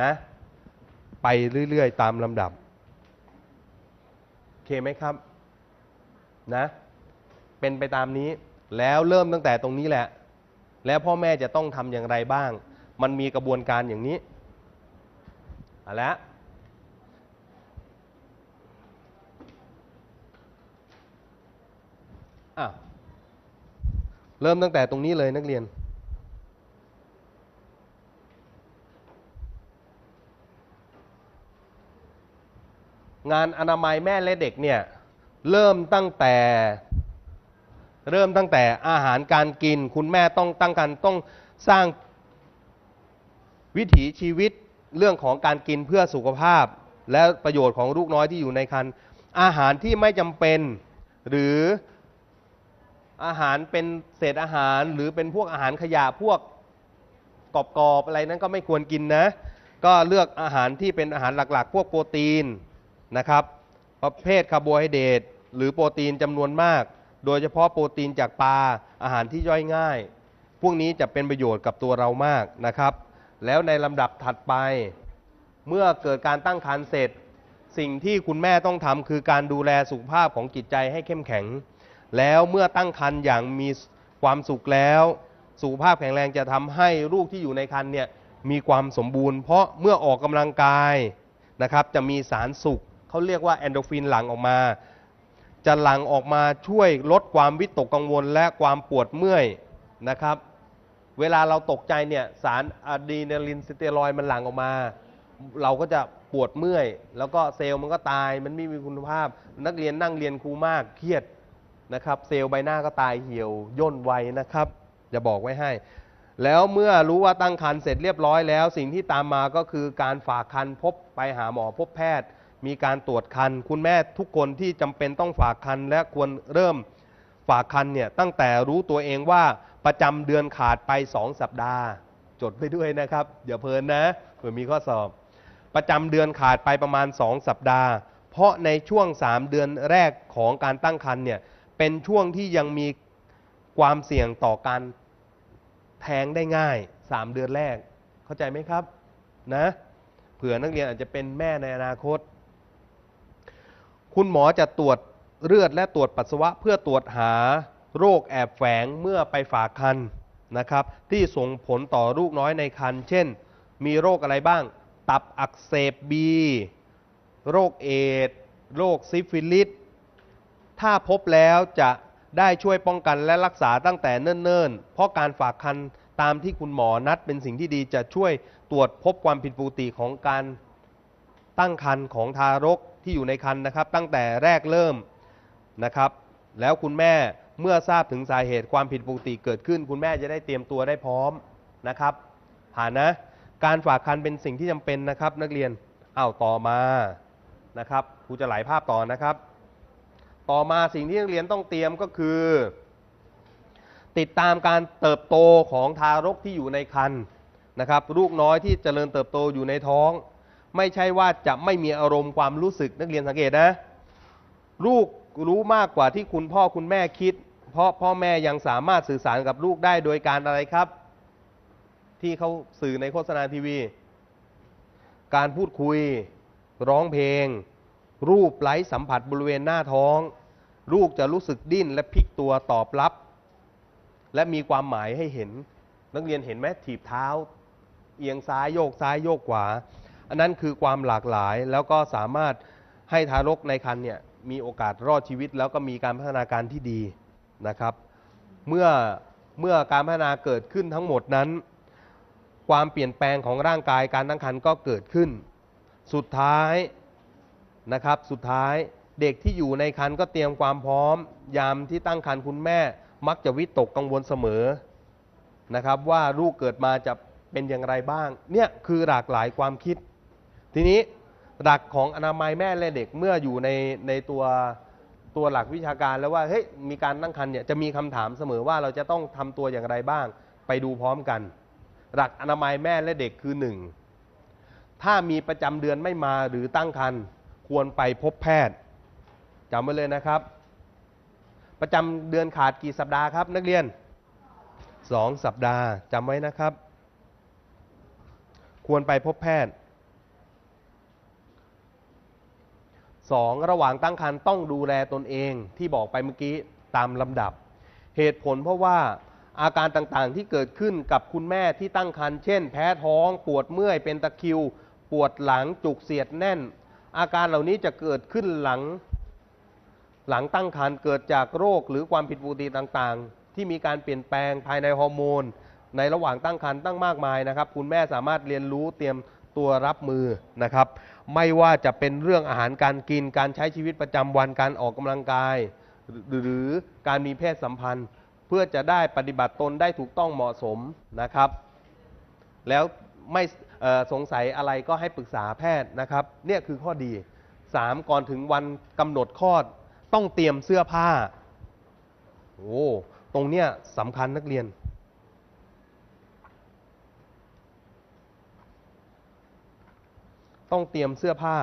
นะ ไปเรื่อยๆ ตามลำดับโอเคไหมครับนะ เป็นไปตามนี้แล้วเริ่มตั้งแต่ตรงนี้แหละ แล้วพ่อแม่จะต้องทำอย่างไรบ้าง มันมีกระบวนการอย่างนี้เอาละอะเริ่มตั้งแต่ตรงนี้เลยนักเรียน งานอนามัยแม่และเด็กเนี่ยเริ่มตั้งแต่เริ่มตั้งแต่อาหารการกิน คุณแม่ต้องตั้งกันต้องสร้างวิถีชีวิตเรื่องของการกินเพื่อสุขภาพ และประโยชน์ของลูกน้อยที่อยู่ในครรภ์อาหารที่ไม่จำเป็น หรืออาหารเป็นเศษอาหารหรือเป็นพวกอาหารขยะพวกกรอบๆอะไรนั้นก็ไม่ควรกินนะ ก็เลือกอาหารที่เป็นอาหารหลักๆ พวกโปรตีน นะครับ ประเภทคาร์โบไฮเดรตหรือโปรตีนจำนวนมาก โดยเฉพาะโปรตีนจากปลาอาหารที่ย่อยง่าย พวกนี้จะเป็นประโยชน์กับตัวเรามากนะครับ แล้วในลำดับถัดไป เมื่อเกิดการตั้งครรภ์เสร็จ สิ่งที่คุณแม่ต้องทำคือการดูแลสุขภาพของจิตใจให้เข้มแข็ง แล้วเมื่อตั้งครรภ์อย่างมีความสุขแล้ว สุขภาพแข็งแรงจะทำให้ลูกที่อยู่ในครรภ์เนี่ยมีความสมบูรณ์ เพราะเมื่อออกกำลังกายนะครับจะมีสารสุข เขาเรียกว่าแอนโดรฟินหลั่งออกมา จะหลั่งออกมาช่วยลดความวิตกกังวลและความปวดเมื่อยนะครับ เวลาเราตกใจเนี่ยสารอะดรีนาลินสเตียรอยมันหลั่งออกมา เราก็จะปวดเมื่อย แล้วก็เซลล์มันก็ตายมันไม่มีคุณภาพ นักเรียนนั่งเรียนครูมากเครียดนะครับ เซลล์ใบหน้าก็ตายเหี่ยวย่นไวนะครับจะบอกไว้ให้ แล้วเมื่อรู้ว่าตั้งครรภ์เสร็จเรียบร้อยแล้ว สิ่งที่ตามมาก็คือการฝากครรภ์พบไปหาหมอพบแพทย์ มีการตรวจครรภ์คุณแม่ทุกคนที่จำเป็นต้องฝากครรภ์และควรเริ่มฝากครรภ์เนี่ยตั้งแต่รู้ตัวเองว่าประจำเดือนขาดไป 2 สัปดาห์ จดไปด้วยนะครับอย่าเพลินนะเผื่อมีข้อสอบ ประจำเดือนขาดไปประมาณ 2 สัปดาห์ เพราะในช่วง 3 เดือนแรกของการตั้งครรภ์เนี่ยเป็นช่วงที่ยังมีความเสี่ยงต่อการแท้งได้ง่าย 3 เดือนแรก เข้าใจไหมครับนะเผื่อนักเรียนอาจจะเป็นแม่ในอนาคต คุณหมอจะตรวจเลือดและตรวจปัสสาวะ เพื่อตรวจหาโรคแอบแฝงเมื่อไปฝากคันนะครับ ที่ส่งผลต่อลูกน้อยในคันเช่น มีโรคอะไรบ้าง ตับอักเสบบี โรคเอดโรคซิฟิลิสถ้าพบแล้วจะได้ช่วยป้องกันและรักษาตั้งแต่เนิ่นๆ เพราะการฝากคันตามที่คุณหมอนัดเป็นสิ่งที่ดีจะช่วยตรวจพบความผิดปกติของการตั้งครรภ์ของทารก ที่อยู่ในครรภ์นะครับ ตั้งแต่แรกเริ่มนะครับ แล้วคุณแม่เมื่อทราบถึงสาเหตุความผิดปกติเกิดขึ้น คุณแม่จะได้เตรียมตัวได้พร้อมนะครับ ผ่านนะ การฝากคันเป็นสิ่งที่จำเป็นนะครับ นักเรียนอ้าวต่อมานะครับครูจะไหลาภาพต่อนะครับ ต่อมาสิ่งที่นักเรียนต้องเตรียมก็คือ ติดตามการเติบโตของทารกที่อยู่ในครรภ์นะครับ ลูกน้อยที่เจริญเติบโตอยู่ในท้อง ไม่ใช่ว่าจะไม่มีอารมณ์ความรู้สึกนักเรียนสังเกตนะ ลูกรู้มากกว่าที่คุณพ่อคุณแม่คิด เพราะพ่อแม่ยังสามารถสื่อสารกับลูกได้โดยการอะไรครับ ที่เขาสื่อในโฆษณาทีวี การพูดคุย ร้องเพลง รูปไร้สัมผัสบริเวณหน้าท้อง ลูกจะรู้สึกดิ้นและพลิกตัวตอบรับ และมีความหมายให้เห็น นักเรียนเห็นไหมถีบเท้า เอียงซ้ายโยกซ้ายโยกขวา อันนั้นคือความหลากหลายแล้วก็สามารถให้ทารกในครรภ์เนี่ยมีโอกาสรอดชีวิต แล้วก็มีการพัฒนาการที่ดีนะครับ เมื่อเมื่อการพัฒนาเกิดขึ้นทั้งหมดนั้น ความเปลี่ยนแปลงของร่างกายการตั้งครรภ์ก็เกิดขึ้น สุดท้ายนะครับสุดท้ายเด็กที่อยู่ในครรภ์ก็เตรียมความพร้อม ยามที่ตั้งครรภ์คุณแม่ มักจะวิตกกังวลเสมอนะครับ ว่าลูกเกิดมาจะเป็นอย่างไรบ้าง เนี่ยคือหลากหลายความคิด ทีนี้หลักของอนามัยแม่และเด็กเมื่ออยู่ในในตัวตัวหลักวิชาการแล้วว่าเฮ้ยมีการตั้งครรภ์เนี่ยจะมีคำถามเสมอว่าเราจะต้องทำตัวอย่างไรบ้าง ไปดูพร้อมกัน หลักอนามัยแม่และเด็กคือหนึ่งถ้ามีประจำเดือนไม่มาหรือตั้งครรภ์ควรไปพบแพทย์จำไว้เลยนะครับ ประจำเดือนขาดกี่สัปดาห์ครับ นักเรียนสองสัปดาห์จำไว้นะครับ ควรไปพบแพทย์ สองระหว่างตั้งครรภ์ต้องดูแลตนเองที่บอกไปเมื่อกี้ตามลำดับ เหตุผลเพราะว่าอาการต่างๆที่เกิดขึ้นกับคุณแม่ที่ตั้งครรภ์เช่น แพ้ท้อง ปวดเมื่อย เป็นตะคริว ปวดหลังจุกเสียดแน่น อาการเหล่านี้จะเกิดขึ้นหลังหลังตั้งครรภ์เกิดจากโรคหรือความผิดปกติต่างๆ ที่มีการเปลี่ยนแปลงภายในฮอร์โมน ในระหว่างตั้งครรภ์ตั้งมากมายนะครับ คุณแม่สามารถเรียนรู้เตรียมตัวรับมือนะครับ ไม่ว่าจะเป็นเรื่องอาหารการกิน การใช้ชีวิตประจำวันการออกกำลังกาย หรือการมีเพศสัมพันธ์ เพื่อจะได้ปฏิบัติตนได้ถูกต้องเหมาะสมนะครับ แล้วไม่สงสัยอะไรก็ให้ปรึกษาแพทย์นะครับ เนี่ยคือข้อดี 3. ก่อนถึงวันกำหนดคลอดต้องเตรียมเสื้อผ้าโอ้ตรงเนี้ยสำคัญนักเรียน ต้องเตรียมเสื้อผ้า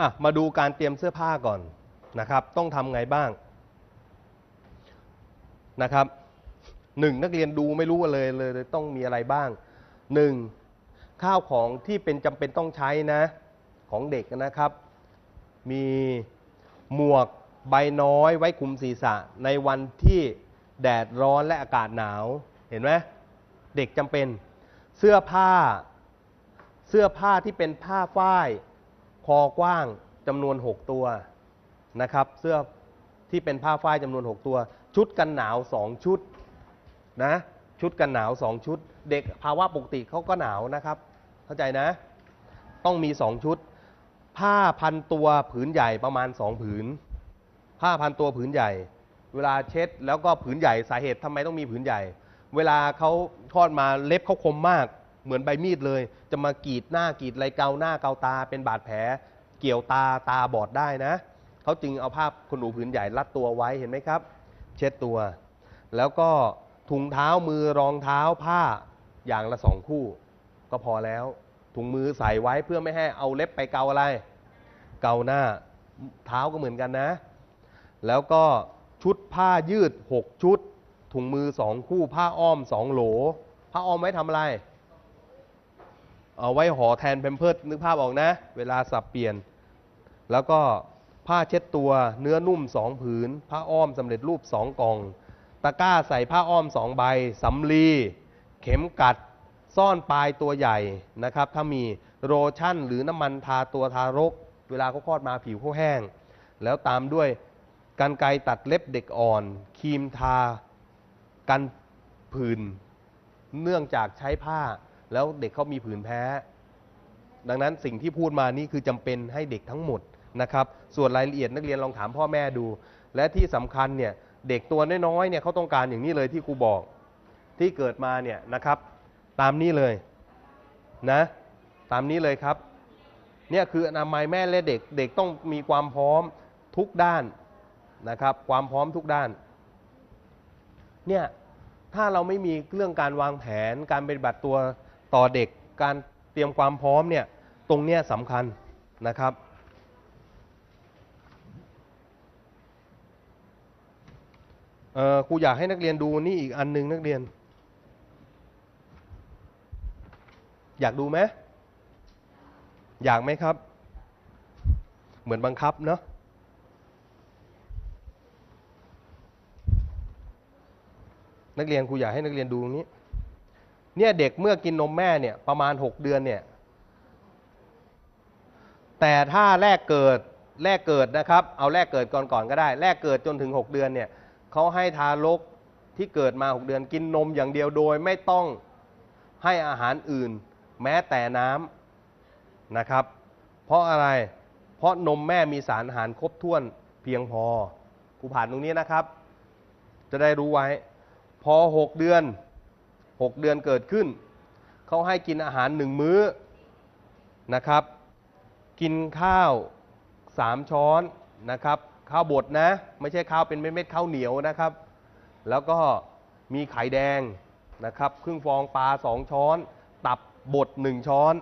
อะมาดูการเตรียมเสื้อผ้าก่อนนะครับ ต้องทำไงบ้างนะครับหนึ่งนักเรียนดูไม่รู้เลยเลยต้องมีอะไรบ้างหนึ่งข้าวของที่เป็นจำเป็นต้องใช้นะของเด็กนะครับ มีหมวกใบน้อยไว้คุมศีรษะ ในวันที่แดดร้อนและอากาศหนาวเห็นไหมเด็กจำเป็นเสื้อผ้า เสื้อผ้าที่เป็นผ้าฝ้าย คอกว้างจำนวน 6 ตัวนะครับ เสื้อที่เป็นผ้าฝ้ายจำนวน 6 ตัว ชุดกันหนาว 2 ชุดนะชุดกันหนาว 2 ชุด เด็กภาวะปกติเขาก็หนาวนะครับ เข้าใจนะ ต้องมี 2 ชุด ผ้าพันตัวผืนใหญ่ประมาณ 2 ผืน ผ้าพันตัวผืนใหญ่ เวลาเช็ดแล้วก็ผืนใหญ่สาเหตุทำไมต้องมีผืนใหญ่ เวลาเขาทอดมาเล็บเขาคมมาก เหมือนใบมีดเลย จะมากรีดหน้ากรีดอะไรเกาหน้าเกาตา เป็นบาดแผล เกี่ยวตาตาบอดได้นะเขาจึงเอาผ้าขนหนูผืนใหญ่รัดตัวไว้เห็นไหมครับ เช็ดตัว แล้วก็ถุงเท้ามือรองเท้าผ้าอย่างละสองคู่ ก็พอแล้ว ถุงมือใส่ไว้เพื่อไม่ให้เอาเล็บไปเกาอะไร เกาหน้าเท้าก็เหมือนกันนะ แล้วก็ชุดผ้ายืด 6 ชุด ถุงมือ2คู่ ผ้าอ้อม2โหล ผ้าอ้อมไว้ทำอะไร เอาไว้ห่อแทนเพมเพิร์ดนึกภาพออกนะ เวลาสับเปลี่ยน แล้วก็ผ้าเช็ดตัวเนื้อนุ่ม2ผืน ผ้าอ้อมสำเร็จรูป2กล่อง ตะกร้าใส่ผ้าอ้อม2ใบสำลีเข็มกัด ซ่อนปลายตัวใหญ่นะครับ ถ้ามีโลชั่นหรือน้ำมันทาตัวทารก เวลาเขาคลอดมาผิวเขาแห้ง แล้วตามด้วยกันไกรตัดเล็บเด็กอ่อน ครีมทา กันผื่น เนื่องจากใช้ผ้า แล้วเด็กเขามีผื่นแพ้ ดังนั้นสิ่งที่พูดมานี่คือจำเป็นให้เด็กทั้งหมดนะครับ ส่วนรายละเอียดนักเรียนลองถามพ่อแม่ดู และที่สำคัญเนี่ยเด็กตัวน้อยๆเนี่ยเขาต้องการอย่างนี้เลยที่ครูบอกที่เกิดมาเนี่ยนะครับ ตามนี้เลยนะตามนี้เลยครับเนี่ยคืออนามัยแม่และเด็กเด็กต้องมีความพร้อมทุกด้านนะครับ ความพร้อมทุกด้านเนี่ยถ้าเราไม่มีเรื่องการวางแผนการปฏิบัติตัว ต่อเด็กการเตรียมความพร้อมเนี่ยตรงเนี้ยสำคัญนะครับ เออครูอยากให้นักเรียนดูนี่อีกอันหนึ่งนักเรียน อยากดูไหมอยากไหมครับ เหมือนบังคับเนาะนักเรียนครูอยากให้นักเรียนดูตรงนี้ เนี่ยเด็กเมื่อกินนมแม่เนี่ยประมาณ 6 เดือนเนี่ย แต่ถ้าแรกเกิดแรกเกิดนะครับ เอาแรกเกิดก่อนก่อนก็ได้ แรกเกิดจนถึง 6 เดือนเนี่ยเขาให้ทารกที่เกิดมา 6 เดือนกินนมอย่างเดียวโดยไม่ต้องให้อาหารอื่น แม้แต่น้ำนะครับ เพราะอะไร เพราะนมแม่มีสารอาหารครบถ้วนเพียงพอครูผ่านตรงนี้นะครับ จะได้รู้ไว้ พอ 6 เดือน 6 เดือนเกิดขึ้น เขาให้กินอาหารหนึ่งมื้อนะครับ กินข้าว 3 ช้อนนะครับ ข้าวบดนะ ไม่ใช่ข้าวเป็นเม็ดๆข้าวเหนียวนะครับ แล้วก็มีไข่แดงนะครับครึ่งฟองปลา 2 ช้อน ตับบด 1 ช้อน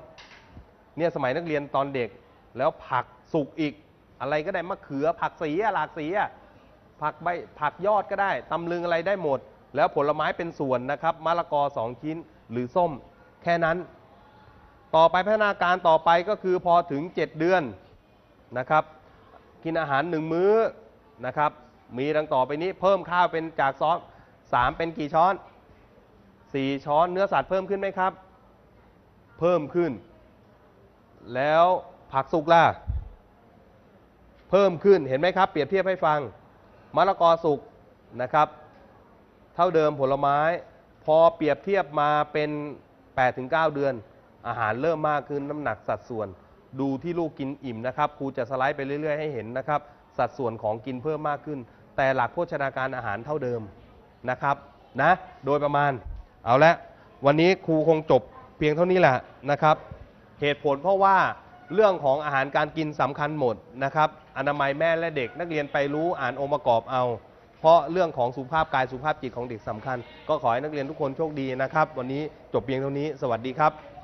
เนี่ยสมัยนักเรียนตอนเด็กแล้วผักสุกอีกอะไรก็ได้มะเขือผักสีอะหลากสีอะผักใบผักยอดก็ได้ตำลึงอะไรได้หมด แล้วผลไม้เป็นส่วนนะครับมะละกอสองชิ้นหรือส้ม แค่นั้น ต่อไปพัฒนาการต่อไปก็คือพอถึง 7 เดือนนะครับ กินอาหารหนึ่งมื้อนะครับ มีดังต่อไปนี้เพิ่มข้าวเป็นจากซอสสามเป็นกี่ช้อนสี่ช้อนเนื้อสัตว์เพิ่มขึ้นไหมครับ เพิ่มขึ้น แล้วผักสุกล่ะเพิ่มขึ้นเห็นไหมครับ เปรียบเทียบให้ฟังมะละกอสุกนะครับ เท่าเดิมผลไม้ พอเปรียบเทียบมาเป็น 8-9 เดือน อาหารเริ่มมากขึ้นน้ำหนักสัดส่วน ดูที่ลูกกินอิ่มนะครับครูจะสไลด์ไปเรื่อยๆให้เห็นนะครับ สัดส่วนของกินเพิ่มมากขึ้น แต่หลักโภชนาการอาหารเท่าเดิมนะครับนะโดยประมาณเอาละวันนี้ครูคงจบเพียงเท่านี้แหละนะครับ เหตุผลเพราะว่าเรื่องของอาหารการกินสำคัญหมดนะครับ อนามัยแม่และเด็กนักเรียนไปรู้อ่านองค์ประกอบเอา ราะเรื่องของสุขภาพกายสุขภาพจิตของเด็กสำคัญ ก็ขอให้นักเรียนทุกคนโชคดีนะครับ วันนี้จบเพียงเท่านี้ สวัสดีครับ